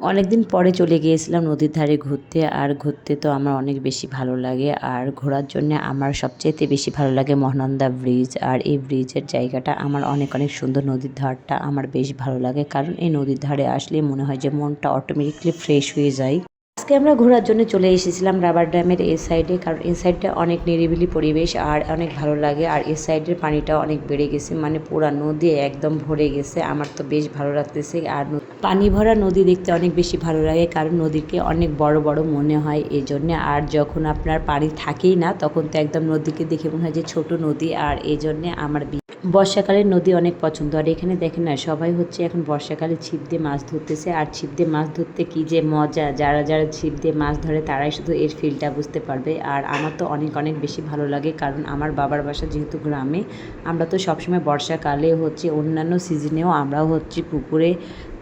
অনেকদিন পরে চলে গিয়েছিলাম নদীর ধারে ঘুরতে, আর ঘুরতে তো আমার অনেক বেশি ভালো লাগে। আর ঘোরার জন্য আমার সবচেয়েতে বেশি ভালো লাগে মহানন্দা ব্রিজ, আর এই ব্রিজের জায়গাটা আমার অনেক অনেক সুন্দর। নদীর ধারটা আমার বেশ ভালো লাগে, কারণ এই নদীর ধারে আসলে মনে হয় যে মনটা অটোমেটিকলি ফ্রেশ হয়ে যায়। আজকে আমরা ঘোরার জন্য চলে এসেছিলাম রাবার ড্যামের এই সাইডে, কারণ এই সাইডটা অনেক নিরিবিলি পরিবেশ আর অনেক ভালো লাগে। আর এই সাইডের পানিটা অনেক বেড়ে গেছে মানে পুরা নদী একদম ভরে গেছে। আমার তো বেশ ভালো লাগতেছে। আর পানি ভরা নদী দেখতে অনেক বেশি ভালো লাগে, কারণ নদীকে অনেক বড় বড় মনে হয় এই জন্য আর যখন আপনার পানি থাকেই না, তখন তো একদম নদীকে দেখে মনে হয় যে ছোট নদী। আর এই জন্যে আমার বি- বর্ষাকালের নদী অনেক পছন্দ। আর এখানে দেখেন না, সবাই হচ্ছে এখন বর্ষাকালে ছিপ দিয়ে মাছ ধরতেছে। আর ছিপ দিয়ে মাছ ধরতে কি যে মজা, যারা যারা ছিপ দিয়ে মাছ ধরে তারাই শুধু এর ফিলটা বুঝতে পারবে। আর আমার তো অনেক অনেক বেশি ভালো লাগে, কারণ আমার বাবার বাসা যেহেতু গ্রামে, আমরা তো সবসময় বর্ষাকালে হচ্ছে অন্যান্য সিজনেও আমরাও হচ্ছে পুকুরে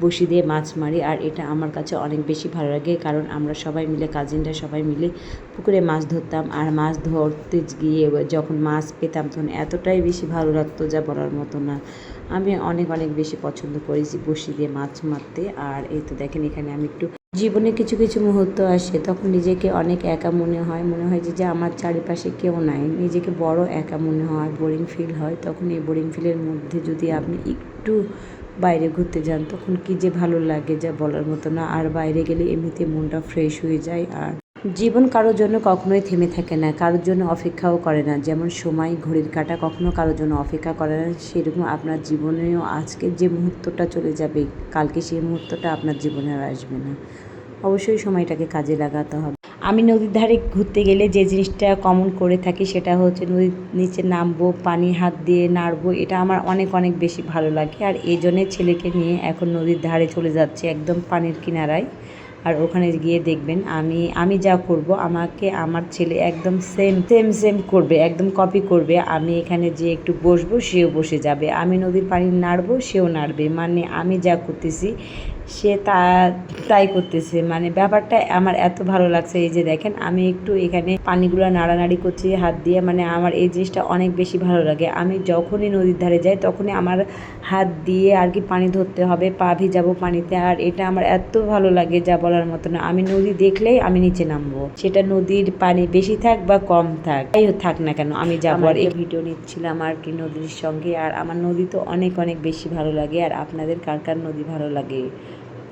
বসি দিয়ে মাছ মারি, আর এটা আমার কাছে অনেক বেশি ভালো লাগে, কারণ আমরা সবাই মিলে কাজিনরা সবাই মিলে পুকুরে মাছ ধরতাম, আর মাছ ধরতে গিয়ে যখন মাছ পেতাম তখন এতটাই বেশি ভালো লাগতো যা বলার মতো না। আমি অনেক অনেক বেশি পছন্দ করেছি বসি দিয়ে মাছ মারতে, আর এই তো দেখেন এখানে আমি একটু জীবনে কিছু কিছু মুহূর্ত আসে, তখন নিজেকে অনেক একা মনে হয় মনে হয় যে যে আমার চারিপাশে কেউ নাই, নিজেকে বড় একা মনে হয় বোরিং ফিল হয়, তখন এই বোরিং ফিলের মধ্যে যদি আপনি একটু বাইরে ঘুরতে যান, তখন কি যে ভালো লাগে যা বলার মতো না। আর বাইরে গেলে এমনিতে মনটা ফ্রেশ হয়ে যায়। আর জীবন কারোর জন্য কখনোই থেমে থাকে না, কারোর জন্য অপেক্ষাও করে না। যেমন সময়, ঘড়ির কাটা কখনো কারোর জন্য অপেক্ষা করে না। সেরকম আপনার জীবনেও আজকে যে মুহূর্তটা চলে যাবে, কালকে সেই মুহূর্তটা আপনার জীবনে আর আসবে না। অবশ্যই সময়টাকে কাজে লাগাতে হবে। আমি নদীর ধারে ঘুরতে গেলে যে জিনিসটা কমন করে থাকি সেটা হচ্ছে নদীর নিচে নামবো, পানি হাত দিয়ে নাড়বো, এটা আমার অনেক অনেক বেশি ভালো লাগে। আর এই জন্যে ছেলেকে নিয়ে এখন নদীর ধারে চলে যাচ্ছে একদম পানির কিনারায়। আর ওখানে গিয়ে দেখবেন আমি আমি যা করব, আমাকে, আমার ছেলে একদম সেম সেম সেম করবে, একদম কপি করবে। আমি এখানে যে একটু বসবো, সেও বসে যাবে। আমি নদীর পানি নাড়বো, সেও নাড়বে। মানে আমি যা করতেছি, সে তা, তাই করতেছে। মানে ব্যাপারটা আমার এত ভালো লাগছে, এই যে দেখেন, আমি একটু এখানে পানিগুলো নাড়ানাড়ি করছি, হাত দিয়ে। মানে আমার এই জিনিসটা অনেক বেশি ভালো লাগে। আমি যখনই নদীর ধারে যাই, তখনই আমার হাত দিয়ে আর কি পানি ধরতে হবে, পা ভিজাবো পানিতে। আর এটা আমার এত ভালো লাগে যা বলার মতো না। আমি নদী দেখলেই আমি নিচে নামবো। সেটা নদীর পানি বেশি থাক বা কম থাক যাই হোক থাক না কেন আমি যাব আর এই ভিডিও নিচ্ছিলাম আর কি নদীর সঙ্গে আর আমার নদী তো অনেক অনেক বেশি ভালো লাগে আর আপনাদের কার কার নদী ভালো লাগে?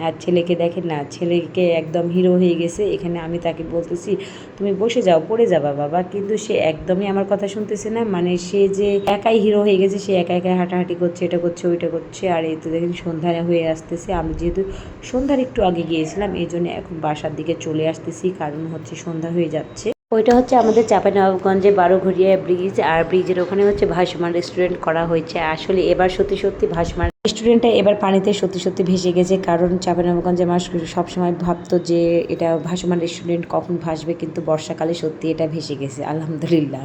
আর ছেলেকে দেখেন না, ছেলেকে একদম হিরো হয়ে গেছে। এখানে আমি তাকে বলতেছি, তুমি বসে যাও, পড়ে যাবা বাবা। কিন্তু সে একদমই আমার কথা শুনতেছে না। মানে সে যে একাই হিরো হয়ে গেছে, সে একা একা হাঁটাহাঁটি করছে, এটা করছে, ওইটা করছে। আর এই তো দেখেন সন্ধ্যা হয়ে আসতেছে। আমি যেহেতু সন্ধ্যার একটু আগে গিয়েছিলাম, এই জন্য এখন বাসার দিকে চলে আসতেছি। কারণ হচ্ছে সন্ধ্যা হয়ে যাচ্ছে। ওইটা হচ্ছে আমাদের চাঁপানবাবগঞ্জে বারোঘরিয়া ব্রিজ, আর ব্রিজের ওখানে হচ্ছে ভাসমান রেস্টুরেন্ট করা হয়েছে। আসলে এবার সত্যি সত্যি ভাসমান রেস্টুরেন্টটা এবার পানিতে সত্যি সত্যি ভেসে গেছে, কারণ চাঁপানবাবগঞ্জে মানুষ সবসময় ভাবতো যে এটা ভাসমান রেস্টুরেন্ট কখন ভাসবে, কিন্তু বর্ষাকালে সত্যি এটা ভেসে গেছে, আলহামদুলিল্লাহ।